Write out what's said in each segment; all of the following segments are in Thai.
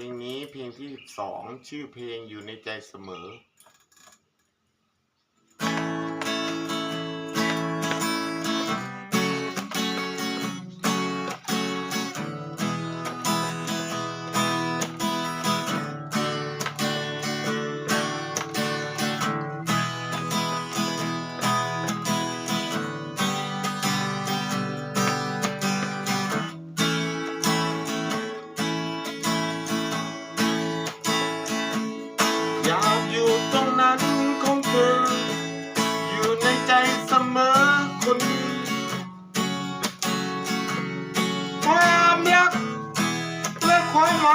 ลงนี้เพลงที่สองชื่อเพลงอยู่ในใจเสมอ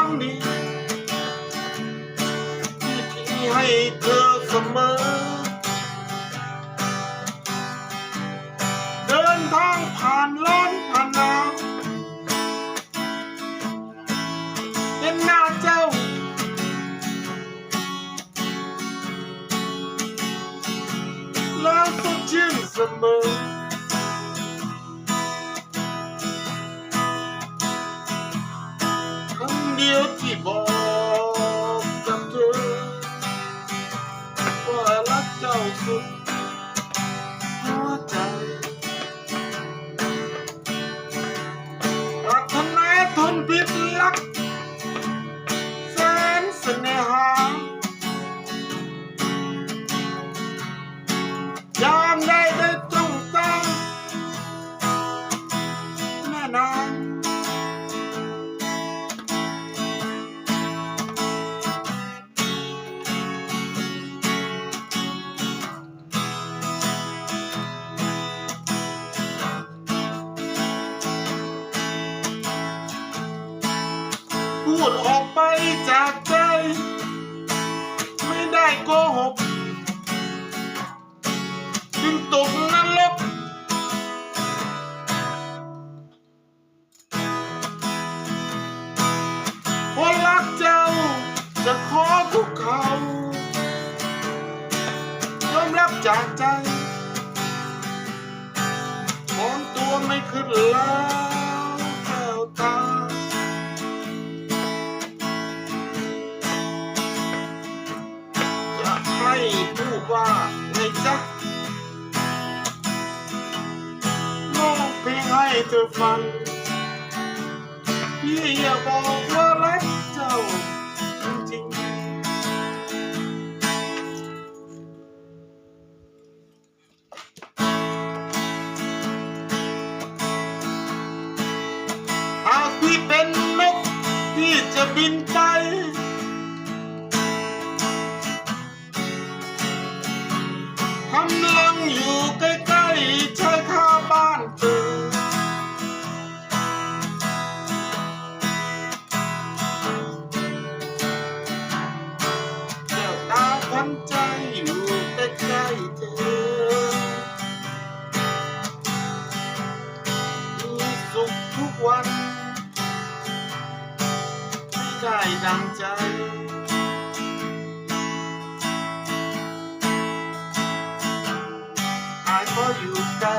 ความหวังดีที่พี่ให้เธอเสมอ เดินทางผ่านร้อนผ่านหนาวเห็นหน้าเจ้า แล้วสดชื่นเสมอ ยวที่บอกกับเธอว่ารักเจ้าสุด พูดออกไปจากใจ ไม่ได้โกหกจึงตกนรกคนรักเจ้าจะขอคุกเขายอมรับจากใจถอนตัวไม่ขึ้นแล้ว เธอฟัง พี่อย่าบอกว่ารักเจ้าจริงๆหากพี่เป็นนกพี่จะบินไปทำลังอยู่ใกล้ ด้ดังใจ หายขออยู่ใกล้